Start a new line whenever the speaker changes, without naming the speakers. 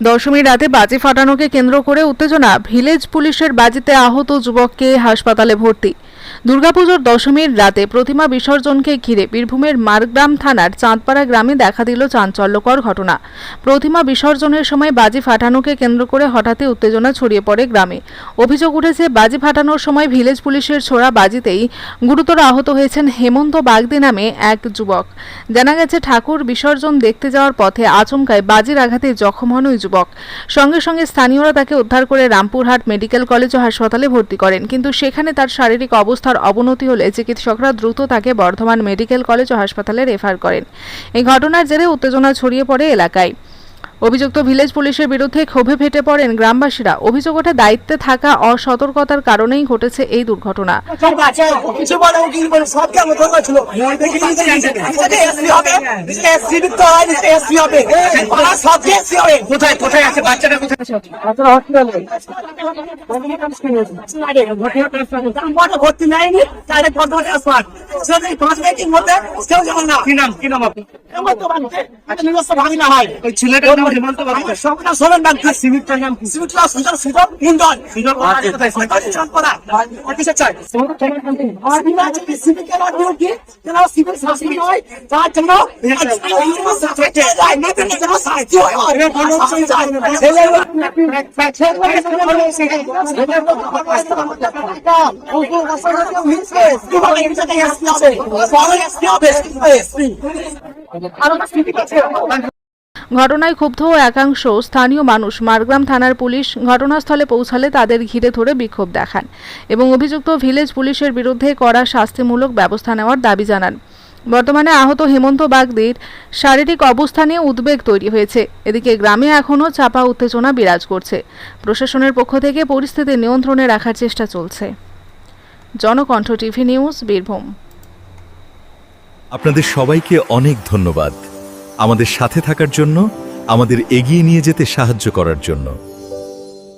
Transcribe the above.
দশমীর রাতে বাজি ফাটানোকে কেন্দ্র করে উত্তেজনা ভিলেজ পুলিশের বাজিতে আহত যুবককে হাসপাতালে ভর্তি। দুর্গাপুজোর দশমীর রাতে প্রতিমা বিসর্জনকে ঘিরে বীরভূমের মারগ্রাম থানার চাঁদপাড়া গ্রামে দেখা দিল চাঞ্চল্যকর ঘটনা। প্রতিমা বিসর্জনের সময় বাজি ফাটানোকে কেন্দ্র করে হঠাৎই উত্তেজনা ছড়িয়ে পড়ে গ্রামে। অভিযোগ উঠেছে, বাজি ফাটানোর সময় ভিলেজ পুলিশের ছোড়া বাজিতেই গুরুতর আহত হয়েছেন হেমন্ত বাগদি নামে এক যুবক। জানা গেছে, ঠাকুর বিসর্জন দেখতে যাওয়ার পথে আচমকায় বাজির আঘাতে জখম হন ওই যুবক। সঙ্গে সঙ্গে স্থানীয়রা তাকে উদ্ধার করে রামপুরহাট মেডিকেল কলেজ ও হাসপাতালে ভর্তি করেন, কিন্তু সেখানে তার শারীরিক অবস্থার অবনতি হলে চিকিৎসকরা দ্রুত তাকে বর্ধমান মেডিকেল কলেজ ও হাসপাতালে রেফার করেন। এই ঘটনার জেরে উত্তেজনা ছড়িয়ে পড়ে এলাকায়। অভিযুক্ত ভিলেজ পুলিশের বিরুদ্ধে ক্ষোভে ফেটে পড়েন গ্রামবাসীরা। অভিযোগ ওঠে দায়িত্বে থাকা অসতর্কতার কারণেই ঘটেছে এই দুর্ঘটনা।
কিছু বলে উকিল বলে? সব কেমন? ধোকা ছিল এসপি হবে। এসপি তো এসপি হবে। পাড়া সব এসপি হবে।
কোথায় কোথায় আছে বাচ্চাটা? কোথায় আছে?
বড় ভর্তি নেয়নি তাহলে কত ট্রান্সফার সেটা পাঁচ মিনিটের মধ্যে কেউ যাবে না।
কি নাম কি নাম আপনি
এমন তো বাড়িতে একটা নিজস্ব ভাবি না হয়।
ওই ছেলেটার নাম হেমন্ত বাগদি
আমার সবটা শোনেন বাড়িতে
সিভিকটার নাম কি
সুন্দর সুন্দর ইন্দন
সুন্দর কোথায়?
চাঁদপাড়া অফিসে চাই আমার বিনা আছে সিভিল কেন ডিউটি কেন সিভিল শাসন হয় তার জন্য শাস্তি হয়
ঘটনায় ক্ষুব্ধ একাংশ স্থানীয় মানুষ মারগ্রাম থানার পুলিশ ঘটনাস্থলে পৌঁছালে তাদের ঘিরে ধরে বিক্ষোভ দেখান এবং অভিযুক্ত ভিলেজ পুলিশের বিরুদ্ধে করা শাস্তিমূলক ব্যবস্থা নেওয়ার দাবি জানান। বর্তমানে আহত হেমন্ত বাগদির শারীরিক অবস্থা নিয়ে উদ্বেগ তৈরি হয়েছে। এদিকে গ্রামে এখনও চাপা উত্তেজনা বিরাজ করছে। প্রশাসনের পক্ষ থেকে পরিস্থিতি নিয়ন্ত্রণে রাখার চেষ্টা চলছে। Janakantha TV news Birbhum.
আপনাদের সবাইকে অনেক ধন্যবাদ। আমাদের সাথে থাকার জন্য আমাদের এগিয়ে নিয়ে যেতে সাহায্য করার জন্য।